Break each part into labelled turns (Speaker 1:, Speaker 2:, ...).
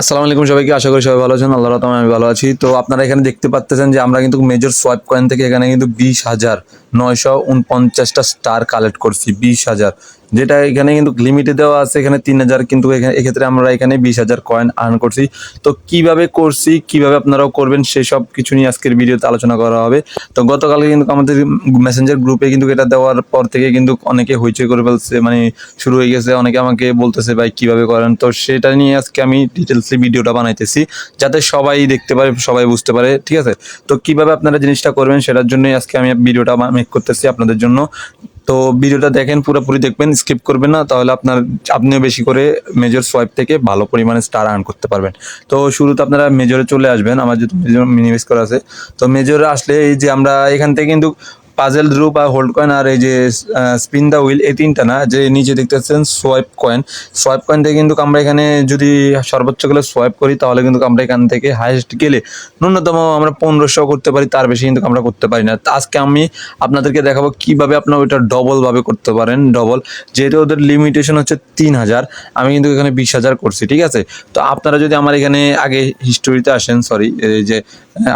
Speaker 1: আসসালামু আলাইকুম সবাইকে, আশা করি সবাই ভালো আছেন আল্লাহ রহমান আমি ভালো আছি। তো আপনারা এখানে দেখতে পাচ্ছেন যে আমরা কিন্তু মেজর সোয়াইপ কয়েন থেকে এখানে কিন্তু বিশ হাজার নয়শো উনপঞ্চাশটা স্টার কালেক্ট করছি, বিশ হাজার। যেটা এখানে কিন্তু লিমিটে দেওয়া আছে, এখানে তিন হাজার, কিন্তু এক্ষেত্রে আমরা এখানে বিশ হাজার কয়েন আর্ন করছি। তো কীভাবে করছি, কীভাবে আপনারাও করবেন সেই সব কিছু নিয়ে আজকের ভিডিওতে আলোচনা করা হবে। তো গতকালকে কিন্তু আমাদের মেসেঞ্জার গ্রুপে কিন্তু এটা দেওয়ার পর থেকে কিন্তু অনেকে হইচই করে ফেলছে মানে শুরু হয়ে গেছে। অনেকে আমাকে বলতেছে, ভাই, কীভাবে করেন? তো সেটা নিয়ে আজকে আমি ডিটেলসলি ভিডিওটা বানাইতেছি, যাতে সবাই দেখতে পারে, সবাই বুঝতে পারে, ঠিক আছে? তো কীভাবে আপনারা জিনিসটা করবেন, সেটার জন্যই আজকে আমি ভিডিওটা মেক করতেছি আপনাদের জন্য। তো ভিডিওটা দেখেন, পুরোপুরি দেখবেন স্কিপ করবেন না। তাহলে আপনার, আপনিও বেশি করে মেজর সোয়াইপ থেকে ভালো পরিমাণে স্টার আর্ন করতে পারবেন। তো শুরুতে আপনারা মেজরে চলে আসবেন। আমার যেহেতু মেজর মিনিমাইজ করা আছে। তো মেজরে আসলে এই যে আমরা এখান থেকে কিন্তু পাজেল ড্রু বা হোল্ড কয়েন আর এই যে স্পিন দ্য হুইল এই তিনটা না, যে নিচে দেখতে পাচ্ছেন সোয়াইপ কয়েন সোয়াইপ কয়েন থেকে কিন্তু আমরা এখানে যদি সর্বোচ্চ গেলে সোয়াইপ করি, তাহলে কিন্তু আমরা এখান থেকে হাইয়েস্ট গেলে ন্যূনতম আমরা পনেরোশো করতে পারি, তার বেশি কিন্তু আমরা করতে পারি না। আজকে আমি আপনাদেরকে দেখাবো কীভাবে আপনার ওইটা ডবলভাবে করতে পারেন ডবল যেহেতু ওদের লিমিটেশন হচ্ছে তিন হাজার, আমি কিন্তু এখানে বিশ হাজার করছি, ঠিক আছে? তো আপনারা যদি আমার এখানে আগে হিস্টোরিতে আসেন সরি এই যে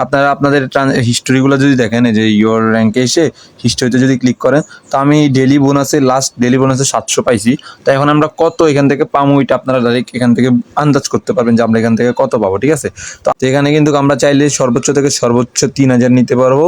Speaker 1: আপনারা আপনাদের হিস্টোরিগুলো যদি দেখেন যে ইয়োর র্যাঙ্কে এসে হিস্টোরিতে যদি ক্লিক করেন, তো আমি ডেলি বোনাসে লাস্ট ডেলি বোনাসে সাতশো পাইছি। তো এখন আমরা কত এখান থেকে পাবো ওইটা আপনারা ডাইরেক্ট এখান থেকে আন্দাজ করতে পারবেন যে আমরা এখান থেকে কত পাবো, ঠিক আছে? তো এখানে কিন্তু আমরা চাইলে সর্বোচ্চ থেকে সর্বোচ্চ তিন হাজার নিতে পারব।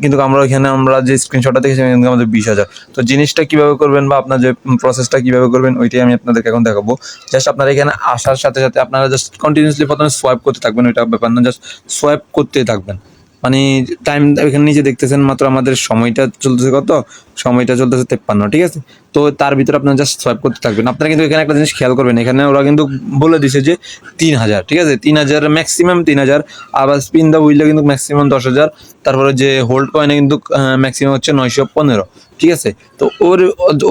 Speaker 1: কিন্তু আমরা এখানে আমরা যে স্ক্রিনশটটা দেখেছি কিন্তু আমাদের বিশ হাজার। তো জিনিসটা কীভাবে করবেন বা আপনার যে প্রসেসটা কীভাবে করবেন, ওইটাই আমি আপনাদেরকে এখন দেখাবো। জাস্ট আপনারা এখানে আসার সাথে সাথে আপনারা জাস্ট কন্টিনিউসলি প্রথমে সোয়াইপ করতে থাকবেন, ওইটা ব্যাপার না জাস্ট সোয়াইপ করতে থাকবেন। মানে টাইম এখানে নিচে দেখতেছেন মাত্র আমাদের সময়টা চলতেছে কত? সময়টা চলতেছে তেপ্পান্ন, ঠিক আছে? তো তার ভিতরে আপনারা জাস্ট সোয়াইপ করতে থাকবেন। আপনারা কিন্তু এখানে একটা জিনিস খেয়াল করবেন, এখানে ওরা কিন্তু বলে দিছে যে তিন হাজার, ঠিক আছে? তিন হাজার ম্যাক্সিমাম তিন হাজার, আবার স্পিন দ্য হুইলে কিন্তু ম্যাক্সিমাম দশ হাজার, তারপরে যে হোল্ড কয়েনে কিন্তু ম্যাক্সিমাম হচ্ছে নয়শো পনেরো, ঠিক আছে? তো ওর,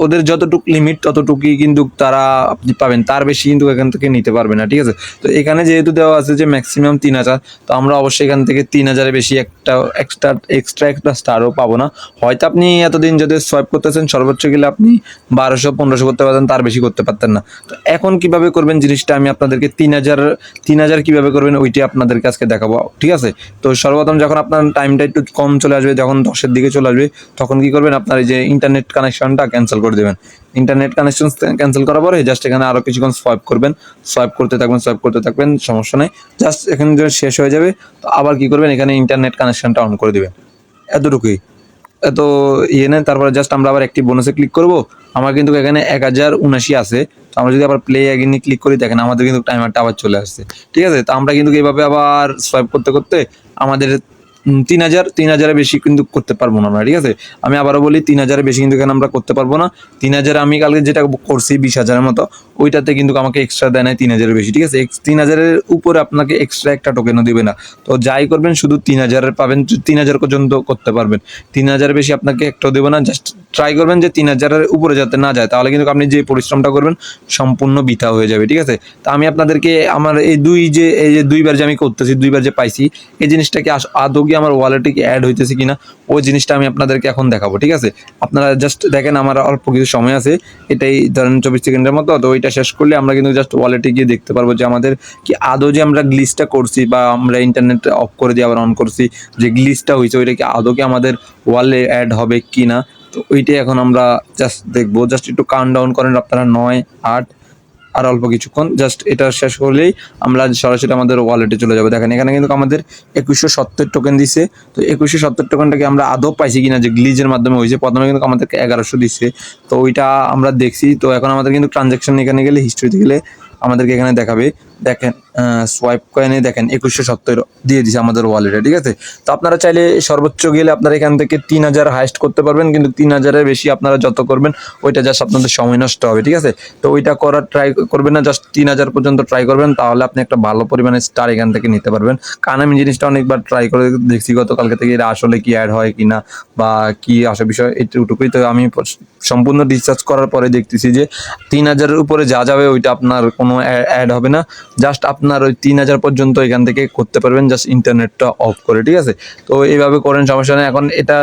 Speaker 1: ওদের যতটুকু লিমিট ততটুকুই কিন্তু তারা আপনি পাবেন, তার বেশি কিন্তু এখান থেকে নিতে পারবে না, ঠিক আছে? তো এখানে যেহেতু দেওয়া আছে যে ম্যাক্সিমাম তিন হাজার, তো আমরা অবশ্যই এখান থেকে তিন হাজারের বেশি একটা এক্সট্রা এক্সট্রা একটা স্টারও পাবো না। হয়তো আপনি এতদিন যদি সোয়াইপ করতেছেন, সর্বোচ্চ গেলে আপনি বারোশো, পনেরোশো করতে পারতেন, তার বেশি করতে পারতেন না। তো এখন কীভাবে করবেন জিনিসটা আমি আপনাদেরকে তিন হাজার তিন হাজার কীভাবে করবেন ওইটি আপনাদেরকে আজকে দেখাবো। ঠিক আছে? তো সর্বপ্রথম যখন আপনার টাইমটা একটু কম চলে আসবে, যখন দশের দিকে চলে আসবে, তখন কি করবেন? আপনার এই যে ইন্টারনেট কানেকশনটা ক্যান্সেল করে দেবেন। ইন্টারনেট কানেকশন ক্যান্সেল করার পরে জাস্ট এখানে আরও কিছুক্ষণ সোয়াইপ করবেন। সোয়াইপ করতে থাকবেন সোয়াইপ করতে থাকবেন, সমস্যা নেই। জাস্ট এখানে শেষ হয়ে যাবে। তো আবার কি করবেন? এখানে ইন্টারনেট কানেকশনটা অন করে দিবেন। এতটুকুই। এত ইয়ে নেই তারপরে জাস্ট আমরা আবার একটি বোনাসে ক্লিক করব। আমার কিন্তু এখানে এক হাজার উনাশি আছে। তো আমরা যদি আবার প্লে এগিনে ক্লিক করি, দেখেন আমাদের কিন্তু টাইমারটা আবার চলে আসছে। ঠিক আছে? তো আমরা কিন্তু এইভাবে আবার সোয়াইপ করতে করতে আমাদের তিন হাজার, তিন হাজারের বেশি কিন্তু করতে পারব না আমরা, ঠিক আছে? আমি আবারও বলি, তিন হাজারের বেশি কিন্তু এখানে আমরা করতে পারব না। তিন হাজার আমি কালকে যেটা করছি, বিশ হাজারের মতো। ওইটাতে কিন্তু আমাকে এক্সট্রা দেয় নাই তিন হাজারের বেশি, ঠিক আছে? তিন হাজারের উপরে আপনাকে এক্সট্রা একটা টোকেনও দিবে না। তো যাই করবেন, শুধু তিন হাজারের পাবেন, তিন হাজার পর্যন্ত করতে পারবেন। তিন হাজারের বেশি আপনাকে একটাও দেবো না জাস্ট ট্রাই করবেন যে তিন হাজারের উপরে যাতে না যায়, তাহলে কিন্তু আপনি যে পরিশ্রমটা করবেন, সম্পূর্ণ বৃথা হয়ে যাবে, ঠিক আছে? তা আমি আপনাদেরকে আমার এই দুই যে, এই যে দুইবার যে আমি করতেছি, দুইবার যে পাইছি, এই জিনিসটা কি আস- আদৌ কি আমার ওয়ালেটে কি অ্যাড হইতেছে কিনা, ওই জিনিসটা আমি আপনাদেরকে এখন দেখাবো, ঠিক আছে? আপনারা জাস্ট দেখেন, আমার অল্প কিছু সময় আছে, এটাই ধরেন চব্বিশ সেকেন্ডের মতো, তো ওইটা শেষ করলে আমরা কিন্তু জাস্ট ওয়ালেটে গিয়ে দেখতে পারব যে আমাদের কি আদৌ যে আমরা গ্লিচটা করছি বা আমরা ইন্টারনেট অফ করে দিয়ে আবার অন করছি, যে গ্লিচটা হয়েছে, ওইটা কি আদৌ কি আমাদের ওয়ালে অ্যাড হবে কি না তো ওইটাই এখন আমরা জাস্ট দেখব। জাস্ট একটু কাউন্ট ডাউন করেন আপনারা, নয়, আট আর অল্প কিছুক্ষণ। জাস্ট এটা শেষ করলেই আমরা সরাসরি আমাদের ওয়ালেটে চলে যাব। দেখেন, এখানে কিন্তু আমাদের একুশশো সত্তর টোকেন দিছে। তো একুশশো সত্তর টোকেনটাকে আমরা আদৌ পাইছি কিনা যে গ্লিজের মাধ্যমে হয়েছে, প্রথমে কিন্তু আমাদেরকে এগারোশো দিচ্ছে তো ওইটা আমরা দেখছি। তো এখন আমাদের কিন্তু ট্রানজ্যাকশন এখানে গেলে হিস্ট্রিতে গেলে আমাদেরকে এখানে দেখাবে। দেখেন সোয়াইপ কয়েনে দেখেন একুশশো সত্তর দিয়ে দিছে আমাদের ওয়ালেটে ঠিক আছে? তো আপনারা চাইলে সর্বোচ্চ গেলে আপনারা এখান থেকে তিন হাজার হাইস্ট করতে পারবেন, কিন্তু তিন হাজারের বেশি আপনারা যত করবেন, ওইটা জাস্ট আপনাদের সময় নষ্ট হবে, ঠিক আছে? তো ওইটা করার ট্রাই করবেন না জাস্ট তিন হাজার পর্যন্ত ট্রাই করবেন, তাহলে আপনি একটা ভালো পরিমাণে স্টার এখান থেকে নিতে পারবেন। কারণ আমি জিনিসটা অনেকবার ট্রাই করে দেখছি, গতকালকে থেকে এটা আসলে কি অ্যাড হয় কি না বা কি আসে বিষয় এইটুকুই তো আমি সম্পূর্ণ রিসার্চ করার পরে দেখতেছি যে তিন হাজারের উপরে যা যাবে, ওইটা আপনার কোনো অ্যাড হবে না। জাস্ট আপনার ওই তিন হাজার পর্যন্ত এখান থেকে করতে পারবেন জাস্ট ইন্টারনেটটা অফ করে, ঠিক আছে? তো এইভাবে করেন, সমস্যা নেই। এখন এটা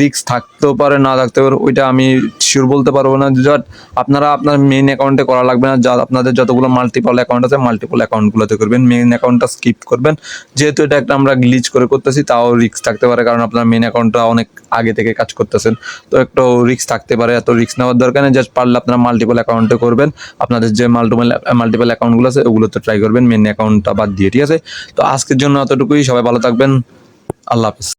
Speaker 1: রিস্ক থাকতেও পারে, না থাকতে পারে, ওইটা আমি শিওর বলতে পারব না। জাস্ট আপনারা আপনার মেইন অ্যাকাউন্টে করা লাগবে না যা আপনাদের যতগুলো মাল্টিপল অ্যাকাউন্ট আছে মাল্টিপল অ্যাকাউন্টগুলোতে করবেন। মেইন অ্যাকাউন্টটা স্কিপ করবেন। যেহেতু এটা একটা আমরা গ্লিচ করে করতেছি, তাও রিস্ক থাকতে পারে, কারণ আপনার মেইন অ্যাকাউন্টটা অনেক আগে থেকে কাজ করতেছেন। তো একটু রিস্ক থাকতে পারে, এত রিস্ক নেওয়ার দরকার নেই জাস্ট পারলে আপনারা মাল্টিপল অ্যাকাউন্টে করবেন। আপনাদের যে মাল্টিপল মাল্টিপল অ্যাকাউন্টগুলো আছে, ওগুলোতে ট্রাই করবেন মেন অ্যাকাউন্টটা বাদ দিয়ে, ঠিক আছে? তো আজকের জন্য এতটুকুই, সবাই ভালো থাকবেন, আল্লাহ হাফিজ।